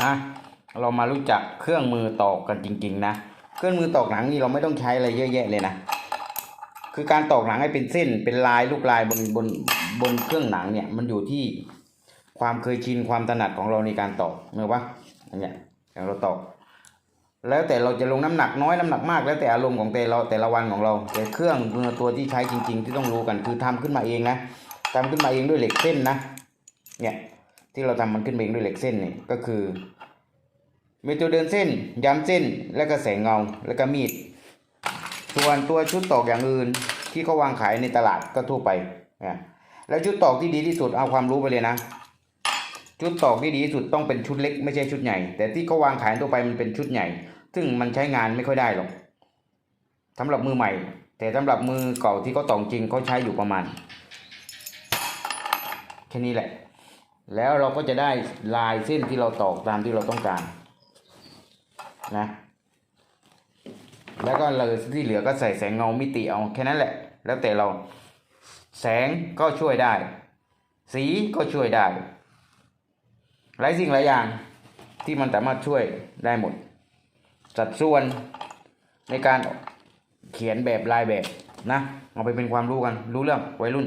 นะ เรามารู้จักเครื่องมือตอกกันจริง ๆ นะ เครื่องมือตอกหนังนี่เราไม่ต้องใช้อะไรเยอะแยะเลยนะ คือการตอกหนังให้เป็นเส้นเป็นลายลูกลายบนบนบนเครื่องหนังเนี่ย มันอยู่ที่ความเคยชินความถนัดของเราในการตอกเนอะวะอันเนี้ยอย่างเราตอกแล้วแต่เราจะลงน้ำหนักน้อยน้ำหนักมาก แล้วแต่อารมณ์ของแต่เราแต่ละวันของเรา แต่เครื่องมือตัวที่ใช้จริง ๆ ที่ต้องรู้กันคือทำขึ้นมาเองนะทำขึ้นมาเองด้วยเหล็กเส้นนะเนี่ย ที่เราทำมันขึ้นเองด้วยเหล็กเส้นเนี่ยก็คือ มีตัวเดินเส้นย้ำเส้นแล้วก็แสงเงาแล้วก็มีด ส่วนตัวชุดตอกอย่างอื่นที่เขาวางขายในตลาดก็ทั่วไปนะแล้วชุดตอกที่ดีที่สุดเอาความรู้ไปเลยนะ ชุดตอกที่ดีที่สุดต้องเป็นชุดเล็กไม่ใช่ชุดใหญ่ แต่ที่เขาวางขายทั่วไปมันเป็นชุดใหญ่ ซึ่งมันใช้งานไม่ค่อยได้หรอกสำหรับมือใหม่ แต่สำหรับมือเก่าที่เขาตอกจริงเขาใช้อยู่ประมาณแค่นี้แหละ แล้วเราก็จะได้ลายเส้นที่เราตอกตามที่เราต้องการนะแล้วก็เลยที่เหลือก็ใส่แสงเงามิติเอาแค่นั้นแหละ แล้วแต่เราแสงก็ช่วยได้ สีก็ช่วยได้หลายสิ่งหลายอย่างที่มันสามารถช่วยได้หมด สัดส่วนในการเขียนแบบลายแบบนะเอาไปเป็นความรู้กันรู้เรื่องวัยรุ่น